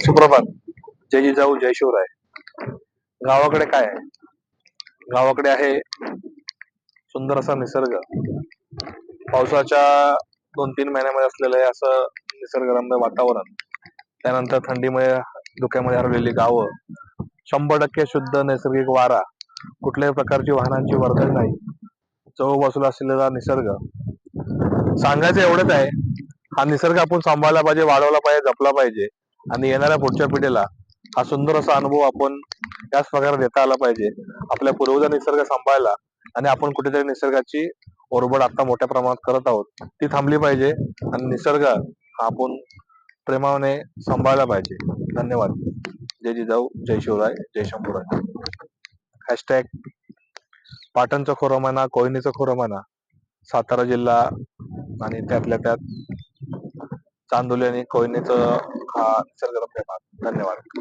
सुप्रभात. जय जिजाऊ जय शिवराय. गावाकडे काय आहे? गावाकडे आहे सुंदर असा निसर्ग. पावसाच्या दोन तीन महिन्यामध्ये असलेलं आहे असं निसर्गरम्य वातावरण त्यानंतर थंडीमुळे धुक्यामध्ये हरवलेली गावं शंभर टक्के शुद्ध नैसर्गिक वारा कुठल्याही प्रकारची वाहनांची वर्दळ नाही चव बाजूला असलेला निसर्ग. सांगायचं एवढंच आहे हा निसर्ग आपण सांभाळला पाहिजे वाढवला पाहिजे जपला पाहिजे. आणि येणाऱ्या पुढच्या पिढीला हा सुंदर असा अनुभव आपण त्याच प्रकारे देता आला पाहिजे. आपल्या पूर्वजा निसर्ग सांभाळला आणि आपण कुठेतरी निसर्गाची ओरबड आता मोठ्या प्रमाणात करत आहोत ती थांबली पाहिजे. आणि निसर्ग हा आपण प्रेमाने सांभाळला पाहिजे. धन्यवाद. जय जिजाऊ जय शिवराय जय शंभूराय. हॅशटॅग पाटणचं खोरं म्हणा कोहिनीचं खोरं म्हणा सातारा जिल्हा आणि त्यातल्या त्यात चांदोली आणि कोयनेचं हा निसर्गरम्य भाग. धन्यवाद.